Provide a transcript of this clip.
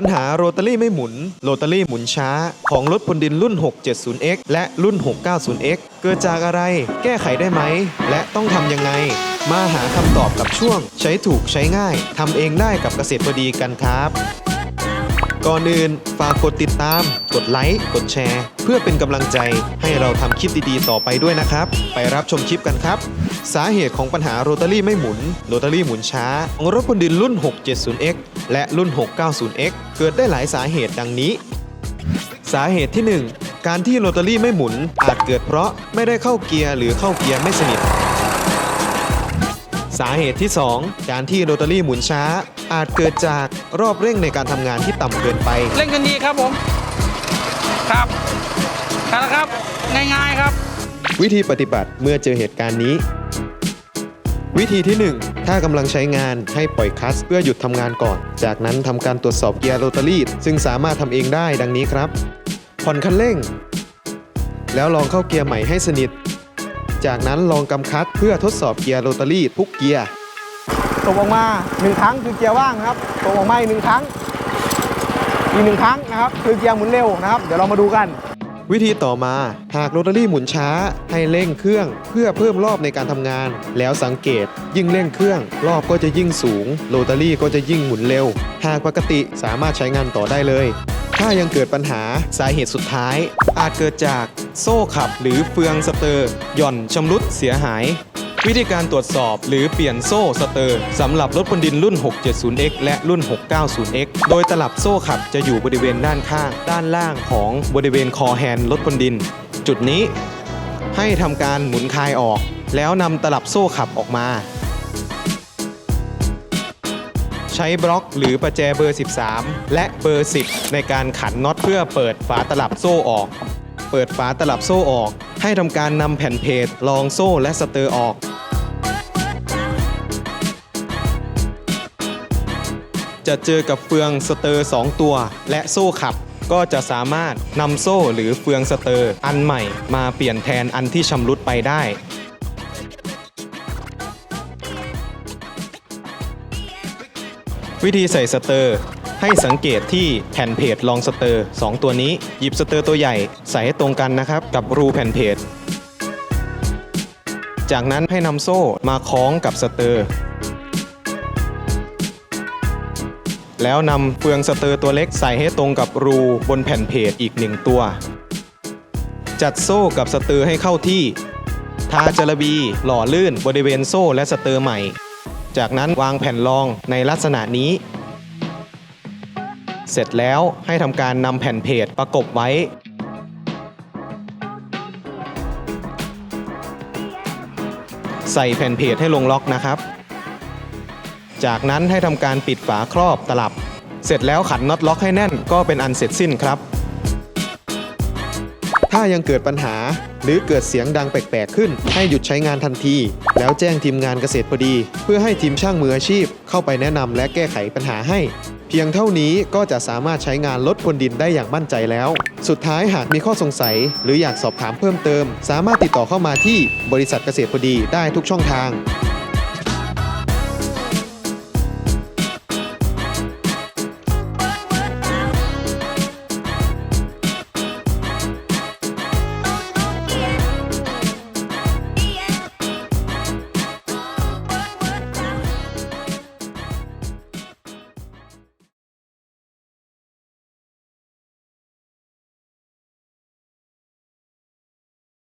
ปัญหาโรตารี่ไม่หมุน โรตารี่หมุนช้า ของรถพลดินรุ่น 670X และรุ่น 690X เกิดจากอะไร แก้ไขได้ไหม และต้องทำยังไง มาหาคำตอบกับช่วง ใช้ถูกใช้ง่ายทำเองได้กับเกษตรพอดีกันครับ ก่อนอื่นฝากกดติดตาม กดไลค์กดแชร์ เพื่อเป็นกำลังใจให้เราทำคลิปดีๆ ต่อไปด้วยนะครับ ไปรับชมคลิปกันครับ สาเหตุของปัญหาโรตารี่ไม่หมุนโรตารี่หมุนช้าของรถพลดินรุ่น 670X และรุ่น 690X เกิดได้หลายสาเหตุดังนี้ สาเหตุที่ 1 การที่โรตารี่ไม่หมุนอาจเกิดเพราะไม่ได้เข้าเกียร์หรือเข้าเกียร์ไม่สนิท สาเหตุที่ 2 การที่โรตารี่หมุนช้า อาจเกิดจากรอบเร่งในการทำงานที่ต่ำเกินไปเล่นกันดีครับผม ครับครับแล้วครับ ง่ายๆครับ วิธีปฏิบัติเมื่อเจอเหตุการณ์นี้ วิธีที่ 1 ถ้ากำลังใช้งานให้ปล่อยคลัตช์เพื่อหยุดทำงานก่อน จากนั้นทำการตรวจสอบเกียร์โรตารี่ซึ่งสามารถทำเองได้ดังนี้ครับ ผ่อนคันเร่ง แล้วลองเข้าเกียร์ใหม่ให้สนิท จากนั้นลองกำคัดเพื่อทดสอบเกียร์โรตารี่ทุกเกียร์ตกออกมาหนึ่งครั้งคือเกียร์ว่างนะครับตกออกมาอีกหนึ่งครั้งอีกหนึ่งครั้งนะครับคือเกียร์หมุนเร็วนะครับ เดี๋ยวเรามาดูกัน วิธีต่อมาหากโรตารี่หมุนช้า ให้เร่งเครื่องเพื่อเพิ่มรอบในการทำงาน แล้วสังเกต ยิ่งเร่งเครื่อง รอบก็จะยิ่งสูงโรตารี่ก็จะยิ่งหมุนเร็ว หากปกติสามารถใช้งานต่อได้เลย ถ้ายังเกิดปัญหาสาเหตุสุดท้าย อาจเกิดจากโซ่ขับหรือเฟืองสเตอร์หย่อนชำรุดเสียหาย วิธีการตรวจสอบหรือเปลี่ยนโซ่สเตอร์สำหรับรถบนดินรุ่น 670X และรุ่น 690X โดยตลับโซ่ขับจะอยู่บริเวณด้านข้าง ด้านล่างของบริเวณคอแฮนด์รถบนดิน จุดนี้ให้ทำการหมุนคายออก แล้วนำตลับโซ่ขับออกมา ใช้บล็อกหรือประแจเบอร์ 13 และเบอร์ 10 ในการขันน็อตเพื่อเปิดฝาตลับโซ่ออก เปิดฝาตลับโซ่ออก ให้ทำการนำแผ่นเพจรองโซ่และสเตอร์ออก จะเจอกับเฟืองสเตอร์ 2 ตัว และโซ่ขับก็จะสามารถนำโซ่หรือเฟืองสเตอร์ อันใหม่มาเปลี่ยนแทนอันที่ชำรุดไปได้ วิธีใส่สเตอร์ ให้สังเกตที่แผ่นเพจรองสเตอร์2ตัวนี้ หยิบสเตอร์ตัวใหญ่ใส่ให้ตรงกันนะครับ กับรูแผ่นเพจ จากนั้นให้นำโซ่มาคล้องกับสเตอร์ แล้วนำเฟืองสเตอร์ตัวเล็กใส่ให้ตรงกับรูบนแผ่นเพจอีกหนึ่งตัว จัดโซ่กับสเตอร์ให้เข้าที่ ทาจระบีหล่อลื่นบริเวณโซ่และสเตอร์ใหม่ จากนั้นวางแผ่นรองในลักษณะนี้ เสร็จแล้วให้ทำการนำแผ่นเพจประกบไว้ ใส่แผ่นเพจให้ลงล็อกนะครับ จากนั้นให้ทำการปิดฝาครอบตลับ เสร็จแล้วขันน็อตล็อกให้แน่นก็เป็นอันเสร็จสิ้นครับ ถ้ายังเกิดปัญหา หรือเกิดเสียงดังแปลกๆขึ้น ให้หยุดใช้งานทันที แล้วแจ้งทีมงานเกษตรพอดี เพื่อให้ทีมช่างมืออาชีพ เข้าไปแนะนำและแก้ไขปัญหาให้ เพียงเท่านี้ก็จะสามารถใช้งานลดพรวนดินได้อย่างมั่นใจแล้ว สุดท้ายหากมีข้อสงสัย หรืออยากสอบถามเพิ่มเติม สามารถติดต่อเข้ามาที่บริษัทเกษตรพอดีได้ทุกช่องทาง